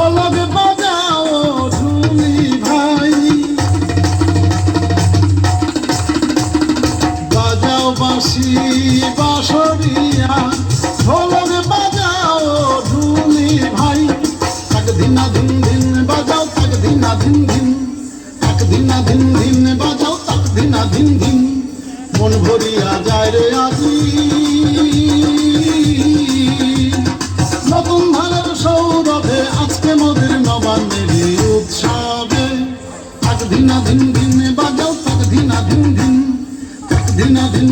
ঢোলক বাজাও ঢুলি ভাই। বাজাও বাঁশি, বাঁশরিয়া ঢোলক বাজাও ঢুলি ভাই। তাক ধিনা ধিন ধিন বাজাও তাক ধিনা ধিন ধিন তাক ধিন ধিন বাজাও তাক ধিনা ধিন ধিন মন ভরিয়া যায় রে আজি। দিনা দিন দিন বাজাও তাক দিনা দিন দিন তাক দিনা দিন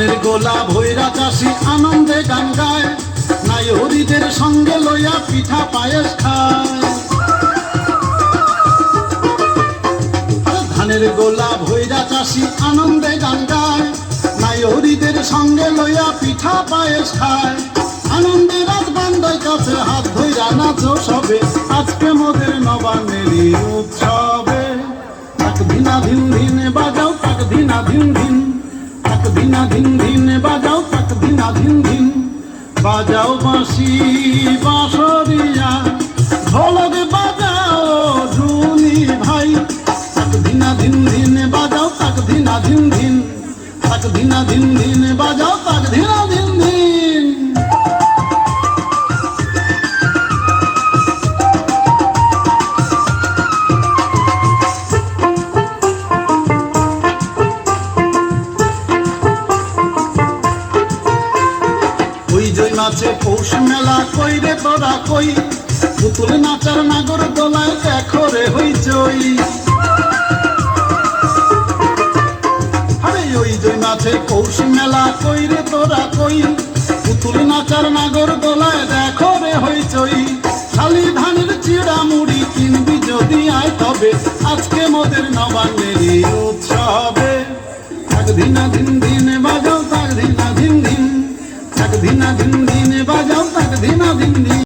ধানের গোলা ভৈরা চাষি আনন্দে গান গায়। নাই হরিদের সঙ্গে লইয়া পিঠা পায়েস খায়। ধানের গোলা ভৈরা চাষি আনন্দে গান গায়। নাই হরিদের সঙ্গে লইয়া পিঠা পায়েস খায়। আনন্দে রাজবান্দার কাছে হাত ধইরা নাচো সবে। আজকে মোদের নবান্নেরই উৎসবে। তাক দিনা দিন দিন বাজাও তাক দিনা দিন দিন তাক দিনা দিন দিন বাজাও তাক দিনা দিন দিন বাজাও বাঁশি, বাঁশরিয়া, ঢোলক বাজাও ঝুলি ভাই। তাক দিনা দিন দিন বাজাও তাক দিনা দিন দিন তাক দিনা দিন দিন বাজাও তাক দিনা দিন দিন নাচে পৌষ মেলা কই রে তোরা কই? পুতুল নাচার নাগর দোলায় দেখো রে হই চই আরে ওই জয় নাচে পৌষ মেলা কই রে তোরা কই? পুতুল নাচার নাগর দোলায় দেখো রে হই চই খালি ধানের চিড়া মুড়ি কিনবি যদি আয় তবে আজকে মোদের নবান্নেরই উৎসবে। তাক দিনা দিন বাজাও তাক দিনা দিন দিন তাক দিনা দিন দিন